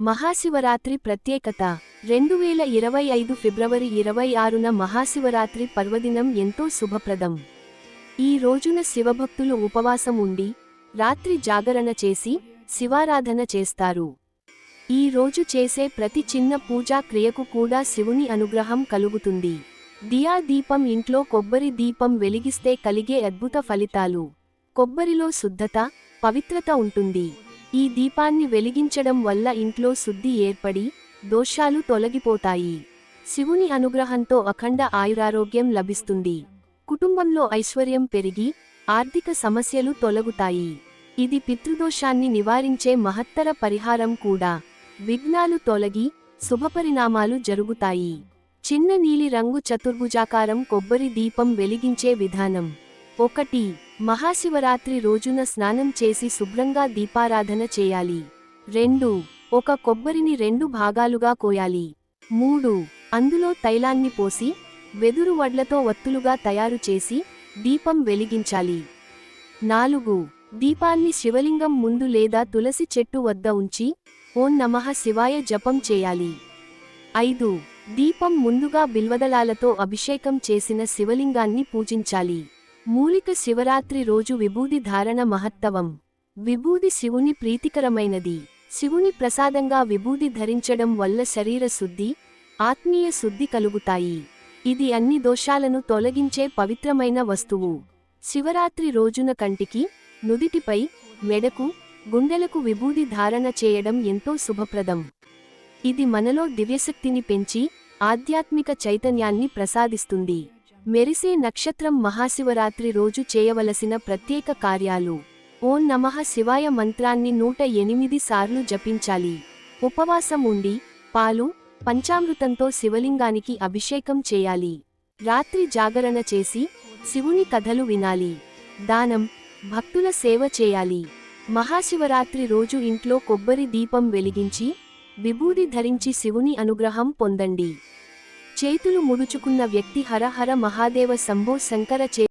మహాశివరాత్రి ప్రత్యేకత. రెండు వేల ఇరవై ఐదు ఫిబ్రవరి ఇరవై ఆరున మహాశివరాత్రి పర్వదినం ఎంతో శుభప్రదం. ఈ రోజున శివభక్తులు ఉపవాసం ఉండి రాత్రి జాగరణ చేసి శివారాధన చేస్తారు. ఈ రోజు చేసే ప్రతి చిన్న పూజా క్రియకు కూడా శివుని అనుగ్రహం కలుగుతుంది. దియా దీపం ఇంట్లో కొబ్బరి దీపం వెలిగిస్తే కలిగే అద్భుత ఫలితాలు. కొబ్బరిలో శుద్ధత పవిత్రత ఉంటుంది. ఈ దీపాన్ని వెలిగించడం వల్ల ఇంట్లో శుద్ధి ఏర్పడి దోషాలు తొలగిపోతాయి. శివుని అనుగ్రహంతో అఖండ ఆయురారోగ్యం లభిస్తుంది. కుటుంబంలో ఐశ్వర్యం పెరిగి ఆర్థిక సమస్యలు తొలగుతాయి. ఇది పితృదోషాన్ని నివారించే మహత్తర పరిహారం కూడా. విఘ్నాలు తొలగి శుభపరిణామాలు జరుగుతాయి. చిన్న నీలి రంగు చతుర్భుజాకారం కొబ్బరి దీపం వెలిగించే విధానం. ఒకటి మహాశివరాత్రి రోజున స్నానం చేసి శుభ్రంగా దీపారాధన చేయాలి. రెండు ఒక కొబ్బరిని రెండు భాగాలుగా కోయాలి. మూడు అందులో తైలాన్ని పోసి వెదురు వడ్లతో వత్తులుగా తయారు చేసి దీపం వెలిగించాలి. నాలుగు దీపాన్ని శివలింగం ముందు లేదా తులసి చెట్టు వద్ద ఉంచి ఓం నమః శివాయ జపం చేయాలి. ఐదు దీపం ముందుగా బిల్వదళాలతో అభిషేకం చేసిన శివలింగాన్ని పూజించాలి. మూలిక శివరాత్రి రోజు విభూది ధారణ మహత్తవం. విభూది శివుని ప్రీతికరమైనది. శివుని ప్రసాదంగా విభూది ధరించడం వల్ల శరీర శుద్ధి ఆత్మీయ శుద్ధి కలుగుతాయి. ఇది అన్ని దోషాలను తొలగించే పవిత్రమైన వస్తువు. శివరాత్రి రోజున కంటికి నుదిటిపై మెడకు గుండెలకు విభూది ధారణ చేయడం ఎంతో శుభప్రదం. ఇది మనలో దివ్యశక్తిని పెంచి ఆధ్యాత్మిక చైతన్యాన్ని ప్రసాదిస్తుంది. మెరిసే నక్షత్రం మహాశివరాత్రి రోజు చేయవలసిన ప్రత్యేక కార్యాలు. ఓం నమః శివాయ మంత్రాన్ని నూట ఎనిమిది సార్లు జపించాలి. ఉపవాసం ఉండి పాలు పంచామృతంతో శివలింగానికి అభిషేకం చేయాలి. రాత్రి జాగరణ చేసి శివుని కథలు వినాలి. దానం భక్తుల సేవ చేయాలి. మహాశివరాత్రి రోజు ఇంట్లో కొబ్బరి దీపం వెలిగించి విభూది ధరించి శివుని అనుగ్రహం పొందండి. చేతులు ముడుచుకున్న వ్యక్తి హర హర మహాదేవ శంభో శంకర చే